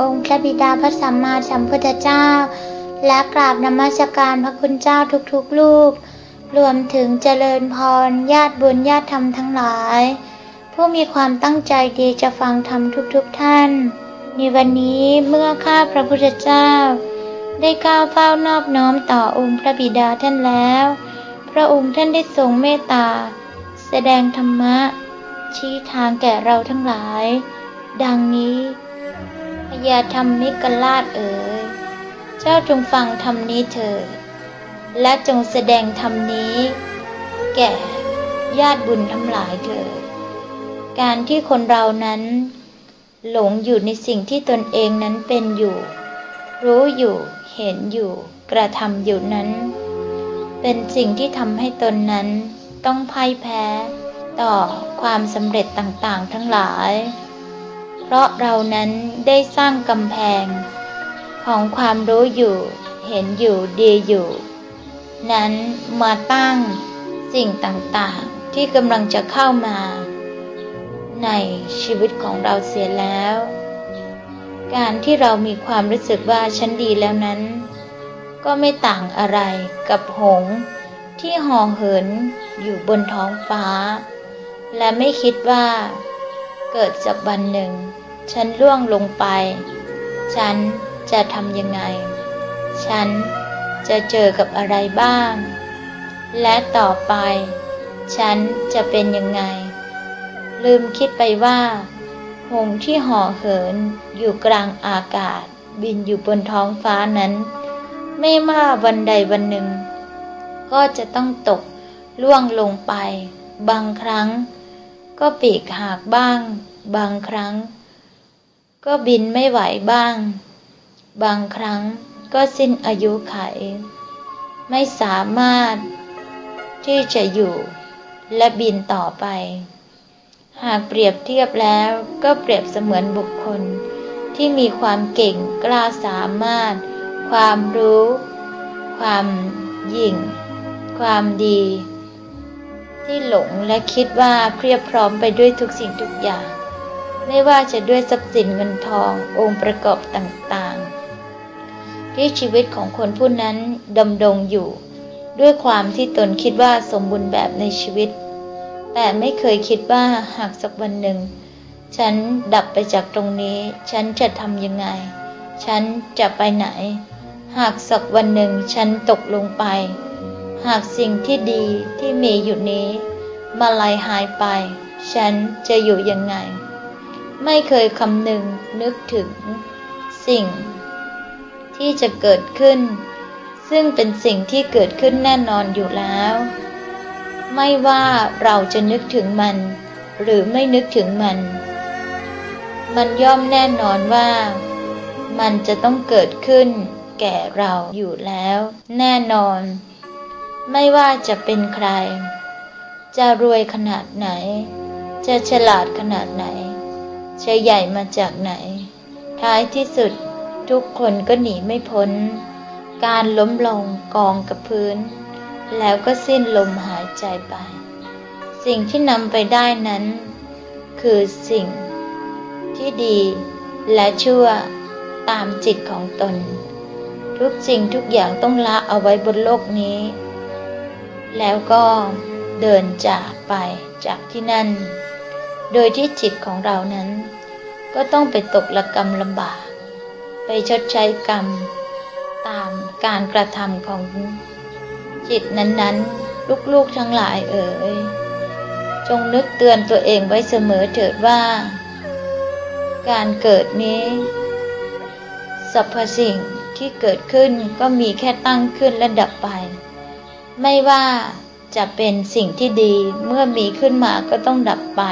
อมต่อองค์พระบิดาพระสัมมาสัมพุทธเจ้า และกราบนมัสการพระคุณเจ้าทุกๆรูป รวมถึงเจริญพรญาติบุญญาติธรรมทั้งหลาย ผู้มีความตั้งใจดีจะฟังธรรมทุกๆท่าน ในวันนี้เมื่อข้าพระพุทธเจ้า ได้ก้าวเฝ้านอบน้อมต่อองค์พระบิดาท่านแล้ว พระองค์ท่านได้ทรงเมตตา แสดงธรรมะชี้ทางแก่เราทั้งหลาย ดังนี้ พญาธรรมิกราชเอ๋ย เจ้าจงฟังธรรมนี้เถิด และจงแสดงธรรมนี้ แก่ญาติบุญทั้งหลายเถิด การที่คนเรานั้น หลงอยู่ในสิ่งที่ตนเองนั้นเป็นอยู่ รู้อยู่ เห็นอยู่ กระทำอยู่นั้น เป็นสิ่งที่ทำให้ตนนั้นต้องพ่ายแพ้ ต่อความสำเร็จต่างๆ ทั้งหลาย เพราะเรานั้นได้สร้างกำแพง ของความรู้อยู่ เห็นอยู่ดีอยู่ นั้นมาตั้งสิ่งต่างๆ ที่กำลังจะเข้ามา ในชีวิตของเราเสียแล้ว การที่เรามีความรู้สึกว่าฉันดีแล้วนั้น ก็ไม่ต่างอะไรกับหงที่ห่อเหินอยู่บนท้องฟ้า และไม่คิดว่า เกิดจากวันหนึ่ง ฉันล่วงลงไป ฉันจะทำยังไง ฉันจะเจอกับอะไรบ้าง และต่อไป ฉันจะเป็นยังไง ลืมคิดไปว่าหงที่ห่อเหินอยู่กลางอากาศ บินอยู่บนท้องฟ้านั้น ไม่ว่าวันใดวันหนึ่ง ก็จะต้องตกล่วงลงไป บางครั้ง ก็ปีกหักบ้าง บางครั้ง ก็บินไม่ไหวบ้าง บางครั้งก็สิ้นอายุไข ไม่สามารถที่จะอยู่และบินต่อไป หากเปรียบเทียบแล้วก็เปรียบเสมือนบุคคลที่มีความเก่งกล้าสามารถ ความรู้ ความยิ่ง ความดี ที่หลงและคิดว่าเพียบพร้อมไปด้วยทุกสิ่งทุกอย่าง ไม่ว่าจะด้วยทรัพย์สินเงินทององค์ประกอบต่างๆ ที่ชีวิตของคนผู้นั้นดำรงอยู่ ด้วยความที่ตนคิดว่าสมบูรณ์แบบในชีวิต แต่ไม่เคยคิดว่าหากสักวันหนึ่ง ฉันดับไปจากตรงนี้ ฉันจะทำยังไง ฉันจะไปไหน หากสักวันหนึ่งฉันตกลงไป หากสิ่งที่ดีที่มีอยู่นี้ มาลายหายไป ฉันจะอยู่ยังไง ไม่เคยคำนึงนึกถึง สิ่ง ที่จะเกิดขึ้น ซึ่งเป็นสิ่งที่เกิดขึ้นแน่นอนอยู่แล้ว ไม่ว่าเราจะนึกถึงมัน หรือไม่นึกถึงมัน มันย่อมแน่นอนว่า มันจะต้องเกิดขึ้น แก่เราอยู่แล้ว แน่นอน ไม่ว่าจะเป็นใคร จะรวยขนาดไหน จะฉลาดขนาดไหน จะใหญ่มาจากไหน ท้ายที่สุดทุกคนก็หนีไม่พ้น การล้มลงกองกับพื้น แล้วก็สิ้นลมหายใจไป สิ่งที่นำไปได้นั้น คือสิ่งที่ดีและชั่วตามจิตของตน ทุกสิ่งทุกอย่างต้องละเอาไว้บนโลกนี้ แล้วก็เดินจากไปจากที่นั่น โดยที่จิตของเรานั้น ก็ต้องไปตกละกรรมลำบาก ไปชดใช้กรรม ตามการกระทำของจิตนั้นๆ ลูกๆทั้งหลายเอ๋ยจงนึกเตือนตัวเองไว้เสมอเถิดว่า การเกิดนี้สรรพสิ่งที่เกิดขึ้นก็มีแค่ตั้งขึ้นและดับไป ไม่ว่าจะเป็นสิ่งที่ดีเมื่อมีขึ้นมาก็ต้องดับไป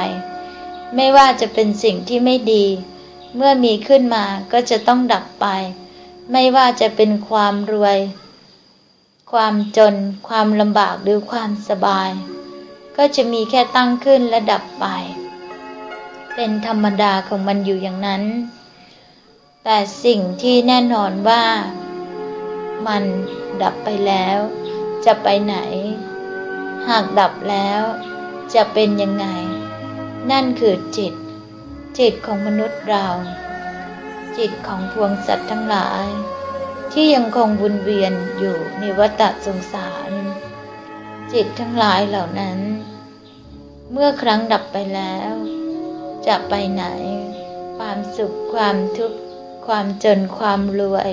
ไม่ว่าจะเป็นสิ่งที่ไม่ดี เมื่อมีขึ้นมาก็จะต้องดับไป ไม่ว่าจะเป็นความรวย ความจน ความลำบากหรือความสบาย ก็จะมีแค่ตั้งขึ้นและดับไป เป็นธรรมดาของมันอยู่อย่างนั้น แต่สิ่งที่แน่นอนว่า มันดับไปแล้ว จะไปไหน หากดับแล้วจะเป็นยังไง นั่นคือจิต จิตของมนุษย์เรา จิตของพวงสัตว์ทั้งหลาย ที่ยังคงวนเวียนอยู่ในวัฏสงสาร จิตทั้งหลายเหล่านั้น เมื่อครั้งดับไปแล้ว จะไปไหน ความสุขความทุกข์ความจนความรวย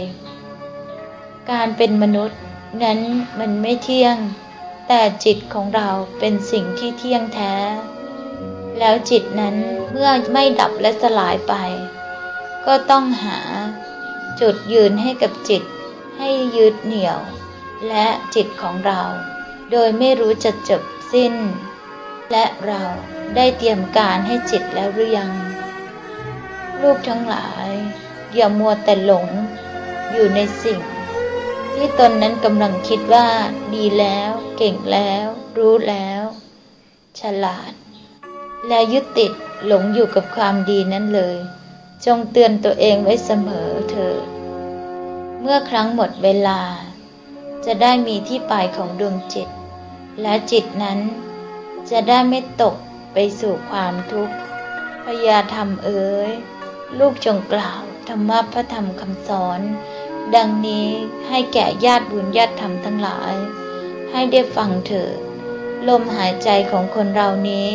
การเป็นมนุษย์ นั้นมันไม่เที่ยง แต่จิตของเราเป็นสิ่งที่เที่ยงแท้ แล้วจิตนั้นเมื่อไม่ดับและสลายไป ก็ต้องหาจุดยืนให้กับจิตให้ยึดเหนี่ยว และจิตของเรา โดยไม่รู้จะจบสิ้น และเราได้เตรียมการให้จิตแล้วหรือยัง ลูกทั้งหลาย อย่ามัวแต่หลงอยู่ในสิ่ง ที่ตนนั้นกำลังคิดว่า ดีแล้ว เก่งแล้ว รู้แล้ว ฉลาด และยึดติดหลงอยู่กับความดีนั้นเลย จงเตือนตัวเองไว้เสมอเถิดเมื่อครั้งหมดเวลา จะได้มีที่ไปของดวงจิต และจิตนั้น จะได้ไม่ตกไปสู่ความทุกข์พยาธรรมเอ๋ย ลูกจงกล่าวธรรมะพระธรรมคำสอน ดังนี้ให้แก่ญาติบุญญาติธรรมทั้งหลาย ให้ได้ฟังเถิดลมหายใจของคนเรานี้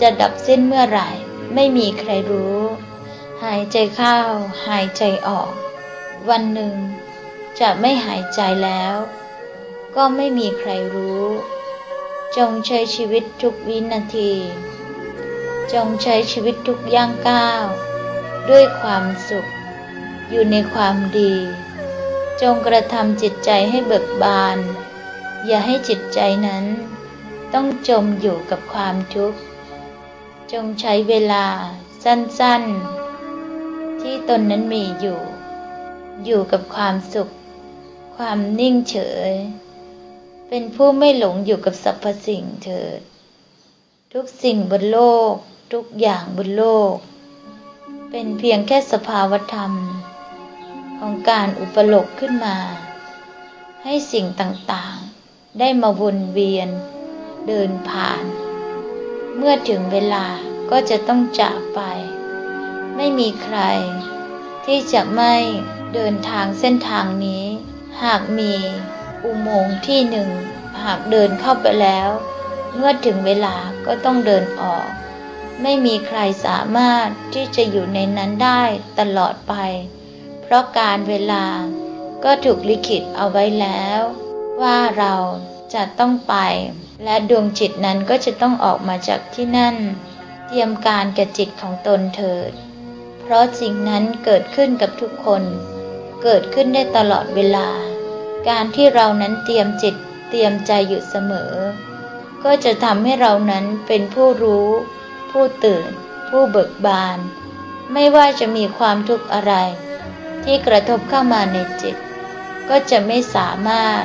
จะดับสิ้นเมื่อไหร่ ไม่มีใครรู้ หายใจเข้าหายใจออก วันหนึ่ง จะไม่หายใจแล้ว ก็ไม่มีใครรู้ จงใช้ชีวิตทุกวินาที จงใช้ชีวิตทุกย่างก้าว ด้วยความสุข อยู่ในความดี จงกระทำจิตใจให้เบิกบาน อย่าให้จิตใจนั้น ต้องจมอยู่กับความทุกข์ จงใช้เวลาสั้นๆ ที่ตนนั้นมีอยู่ อยู่กับความสุข ความนิ่งเฉย เป็นผู้ไม่หลงอยู่กับสรรพสิ่งเถิด ทุกสิ่งบนโลก ทุกอย่างบนโลก เป็นเพียงแค่สภาวธรรม ของการอุปโลกขึ้นมา ให้สิ่งต่างๆ ได้มาวนเวียน เดินผ่าน เมื่อถึงเวลาก็จะต้องจากไป ไม่มีใคร ที่จะไม่เดินทางเส้นทางนี้ หากมีอุโมงค์ที่หนึ่ง หากเดินเข้าไปแล้ว เมื่อถึงเวลาก็ต้องเดินออก ไม่มีใครสามารถที่จะอยู่ในนั้นได้ตลอดไป เพราะการเวลาก็ถูกลิขิตเอาไว้แล้ว ว่าเราจะต้องไป และดวงจิตนั้นก็จะต้องออกมาจากที่นั่น เตรียมการแก่จิตของตนเถิด เพราะสิ่งนั้นเกิดขึ้นกับทุกคน เกิดขึ้นได้ตลอดเวลา การที่เรานั้นเตรียมจิตเตรียมใจอยู่เสมอ ก็จะทำให้เรานั้นเป็นผู้รู้ ผู้ตื่น ผู้เบิกบาน ไม่ว่าจะมีความทุกข์อะไร ที่กระทบเข้ามาในจิต ก็จะไม่สามารถ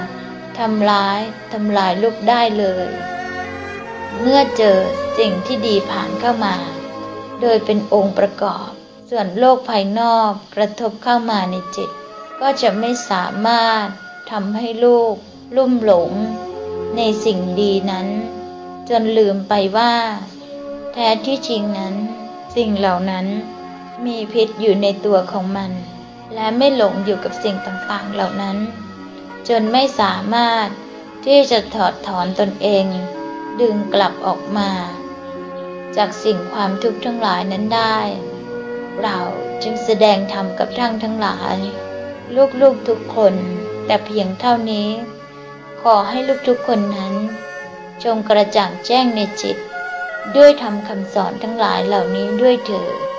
ทำร้ายทำลายลูกได้เลย เมื่อเจอสิ่งที่ดีผ่านเข้ามา โดยเป็นองค์ประกอบ ส่วนโลกภายนอกกระทบเข้ามาในจิต ก็จะไม่สามารถทำให้ลูกลุ่มหลง ในสิ่งดีนั้น จนลืมไปว่า แท้ที่จริงนั้น สิ่งเหล่านั้นมีพิษอยู่ในตัวของมัน และไม่หลงอยู่กับสิ่งต่างๆ เหล่านั้น จนไม่สามารถที่จะถอดถอนตนเอง ดึงกลับออกมา จากสิ่งความทุกข์ทั้งหลายนั้นได้ เราจึงแสดงธรรมกับท่านทั้งหลาย ลูกๆทุกคนแต่เพียงเท่านี้ ขอให้ลูกทุกคนนั้น จงกระจ่างแจ้งในจิต ด้วยทำคำสอนทั้งหลายเหล่านี้ด้วยเถิด